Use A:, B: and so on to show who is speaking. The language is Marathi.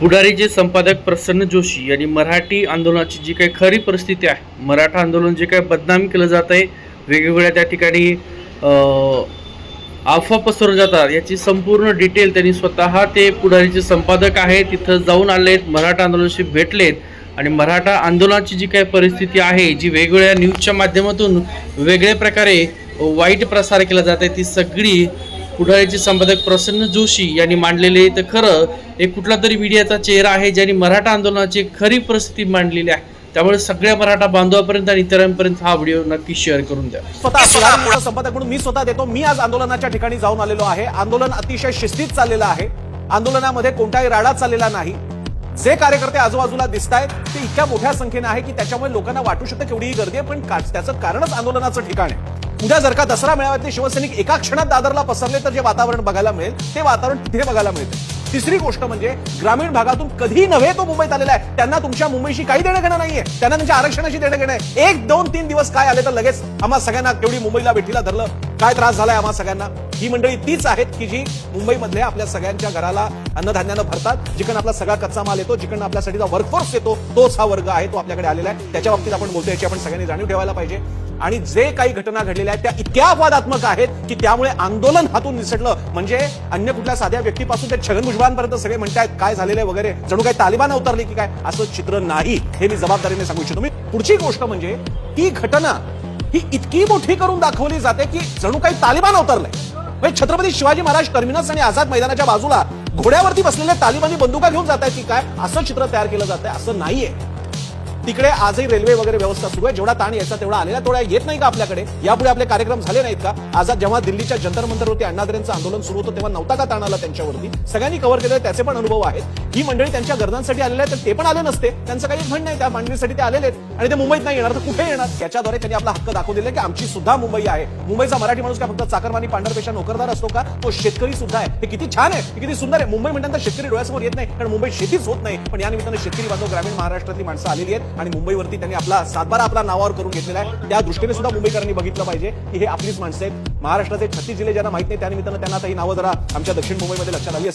A: पुढारीचे संपादक प्रसन्न जोशी यांनी मराठी आंदोलनाची जी काही खरी परिस्थिती आहे मराठा आंदोलन जे काही बदनाम केलं जात आहे वेगवेगळ्या त्या ठिकाणी अफवा पसरवल्या जातात याची संपूर्ण डिटेल त्यांनी स्वतः ते पुढारीचे संपादक आहेत तिथं जाऊन आले आहेत मराठा आंदोलनाशी भेटलेत आणि मराठा आंदोलनाची जी काही परिस्थिती आहे जी वेगवेगळ्या न्यूजच्या माध्यमातून वेगळ्या प्रकारे वाईट प्रसार केला जात आहे ती सगळी कुडाळ्याचे संपादक प्रसन्न जोशी यांनी मांडलेले तर खरं एक कुठला तरी मीडियाचा चेहरा आहे ज्यांनी मराठा आंदोलनाची खरी परिस्थिती मांडलेली आहे. त्यामुळे सगळ्या मराठा बांधवापर्यंत आणि इतरांपर्यंत हा व्हिडिओ नक्की शेअर करून द्या.
B: स्वतः संपादक म्हणून मी स्वतः देतो. मी आज आंदोलनाच्या ठिकाणी जाऊन आलेलो आहे. आंदोलन अतिशय शिस्तीत चाललेलं आहे. आंदोलनामध्ये कोणताही राडा चाललेला नाही. जे कार्यकर्ते आजूबाजूला दिसत आहेत ते इतक्या मोठ्या संख्येनं आहे की त्याच्यामुळे लोकांना वाटू शकतं केवढीही गर्दी आहे पण का- त्याचं कारणच आंदोलनाचं ठिकाण आहे. उद्या जर का दसरा मेळाव्यातले शिवसैनिक एका क्षणात दादरला पसरले तर जे वातावरण बघायला मिळेल ते वातावरण तिथे बघायला मिळते तिसरी गोष्ट म्हणजे ग्रामीण भागातून कधी नव्हे तो मुंबईत आलेला आहे. त्यांना तुमच्या मुंबईशी काही देणं घेणं नाहीये. त्यांना त्यांच्या आरक्षणाशी देणं घेणं आहे. एक दोन तीन दिवस काय आले तर लगेच आम्हा सगळ्यांना केवढी मुंबईला भेटीला धरलं. काय त्रास झालाय आम्हा सगळ्यांना? ही मंडळी तीच आहेत की जी मुंबईमधल्या आपल्या सगळ्यांच्या घराला अन्नधान्यानं भरतात जिकडनं आपला सगळा कच्चा माल येतो जिकडनं आपल्यासाठीचा वर्कफोर्स येतो तोच हा वर्ग आहे तो आपल्याकडे आलेला आहे. त्याच्या बाबतीत आपण बोलतो याची आपण सगळ्यांनी जाणीव ठेवायला पाहिजे. आणि जे काही घटना घडलेल्या आहेत त्या इतक्या अपवादात्मक आहेत की त्यामुळे आंदोलन हातून निसटलं. म्हणजे अन्य कुठल्या साध्या व्यक्तीपासून ते छगन भुजबळांपर्यंत सगळे म्हणतायत काय झालेलं आहे वगैरे? जणू काही तालिबान अवतरले की काय? असं चित्र नाही हे मी जबाबदारीने सांगू इच्छितो. मी पुढची गोष्ट म्हणजे ती घटना ही इतकी मोठी करून दाखवली जाते की जणू काही तालिबान अवतरलंय. म्हणजे छत्रपती शिवाजी महाराज टर्मिनस आणि आझाद मैदानाच्या बाजूला घोड्यावरती बसलेल्या तालिबानी बंदुका घेऊन जात आहेत की काय? असं चित्र तयार केलं जात आहे असं नाहीये. तिकडे आजही रेल्वे वगैरे व्यवस्था सुरू आहे. जेवढा ताण यायचा तेवढा आलेला तेवढा येत नाही का आपल्याकडे? यापुढे आपले कार्यक्रम झाले नाहीत का? आज जेव्हा दिल्लीच्या जंतर मंतरवरती अण्णादरेंचं आंदोलन सुरू होतं तेव्हा नव्हता का ताण आला त्यांच्यावरती? सगळ्यांनी कव्हर केलेले त्याचे पण अनुभव आहेत. ही मंडळी त्यांच्या गरजांसाठी आलेले आहेत तर ते पण आले नसते. त्यांचं काही म्हणणं नाही त्या मांडणीसाठी ते आलेले आहेत. आणि ते मुंबईत नाही येणार तर कुठे येणार? त्याच्याद्वारे त्यांनी आपला हक्क दाखवून आहे की आमची सुद्धा मुंबई आहे. मुंबईचा मराठी माणूस काय फक्त चाकरमानी पांढरपेशा नोकरदार असतो का? तो शेतकरी सुद्धा आहे. हे किती छान आहे हे किती सुंदर आहे. मुंबई म्हणतात शेतकरी डोळ्यासमोर येत नाही कारण मुंबई शेतीच होत नाही. पण या निमित्तानं शेतकरी बांधव ग्रामीण महाराष्ट्रातली माणसं आलेली आहेत. आणि मुंबईवरती त्यांनी आपला सातबारा आपला नावावर करून घेतलेला आहे. त्या दृष्टीने सुद्धा मुंबईकरांनी बघितलं पाहिजे की हे आपलीच माणसं आहेत. महाराष्ट्राचे छत्तीस जिल्हे ज्यांना माहीत नाही त्यानिमित्तानं त्यांना आता ही नावं जरा आमच्या दक्षिण मुंबईमध्ये लक्षात आली